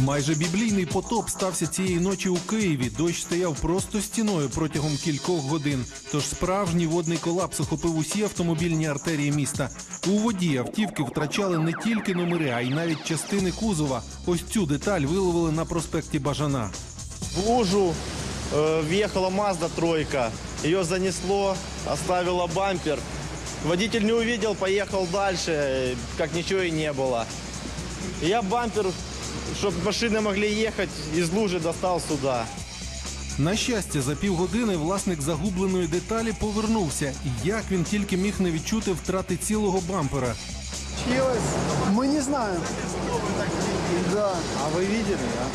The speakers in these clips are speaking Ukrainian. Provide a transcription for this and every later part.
Майже біблійний потоп стався цієї ночі у Києві. Дощ стояв просто стіною протягом кількох годин. Тож справжній водний колапс охопив усі автомобільні артерії міста. У воді автівки втрачали не тільки номери, а й навіть частини кузова. Ось цю деталь виловили на проспекті Бажана. В лужу э, въехала Мазда тройка. Ее занесло, оставила бампер. Водитель не увидел, поехал дальше, э, как ничего и не было. Я бампер, чтобы машины могли ехать, из лужи достал сюда. На щастя, за півгодини власник загубленої деталі повернувся. І як він тільки міг не відчути втрати цілого бампера. Случилось? Мы не знаем. Да. А вы видели, да?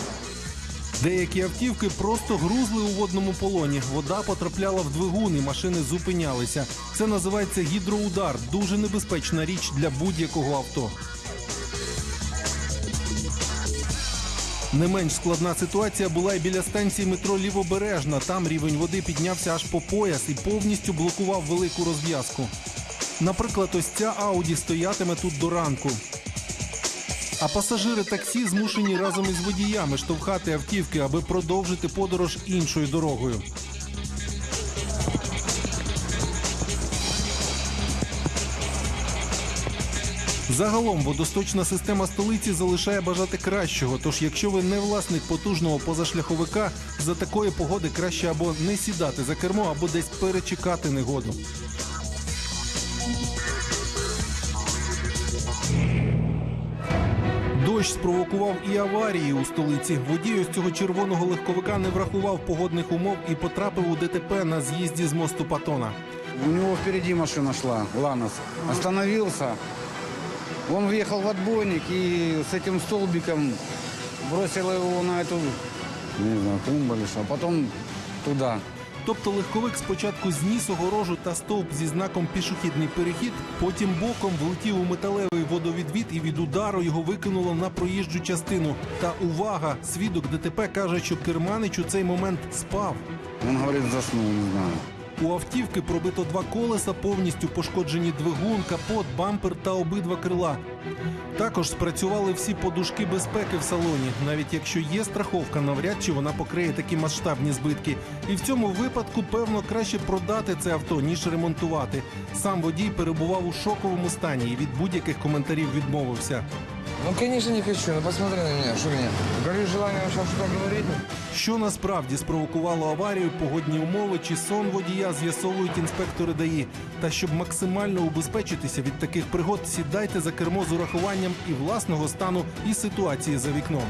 Деякі автівки просто грузли у водному полоні. Вода потрапляла в двигун і машини зупинялися. Це називається гідроудар. Дуже небезпечна річ для будь-якого авто. Не менш складна ситуація була і біля станції метро Лівобережна. Там рівень води піднявся аж по пояс і повністю блокував велику розв'язку. Наприклад, ось ця Ауді стоятиме тут до ранку. А пасажири таксі змушені разом із водіями штовхати автівки, аби продовжити подорож іншою дорогою. Загалом водосточна система столиці залишає бажати кращого. Тож, якщо ви не власник потужного позашляховика, за такої погоди краще або не сідати за кермо, або десь перечекати негоду. Дощ спровокував і аварії у столиці. Водій ось цього червоного легковика не врахував погодних умов і потрапив у ДТП на з'їзді з мосту Патона. У него впереди машина шла, Ланос. Остановился. Он въехал в отбойник и с этим столбиком бросил его на эту, не знаю, клумбу или что, а потом туда. Тобто легковик спочатку зніс огорожу та стовп зі знаком пішохідний перехід, потім боком влетів у металевий водовідвід і від удару його викинуло на проїжджу частину. Та увага! Свідок ДТП каже, що керманич у цей момент спав. Он говорит, заснул, не знаю. У автівки пробито два колеса, повністю пошкоджені двигун, капот, бампер та обидва крила. Також спрацювали всі подушки безпеки в салоні. Навіть якщо є страховка, навряд чи вона покриє такі масштабні збитки. І в цьому випадку, певно, краще продати це авто, ніж ремонтувати. Сам водій перебував у шоковому стані і від будь-яких коментарів відмовився. Ну, конечно, не хочу. Ну, посмотри на меня. Что меня? Горю желание сейчас что-то говорить. Що насправді спровокувало аварію, погодні умови чи сон водія з'ясовують інспектори ДАІ. Та щоб максимально убезпечитися від таких пригод, сідайте за кермо з урахуванням і власного стану, і ситуації за вікном.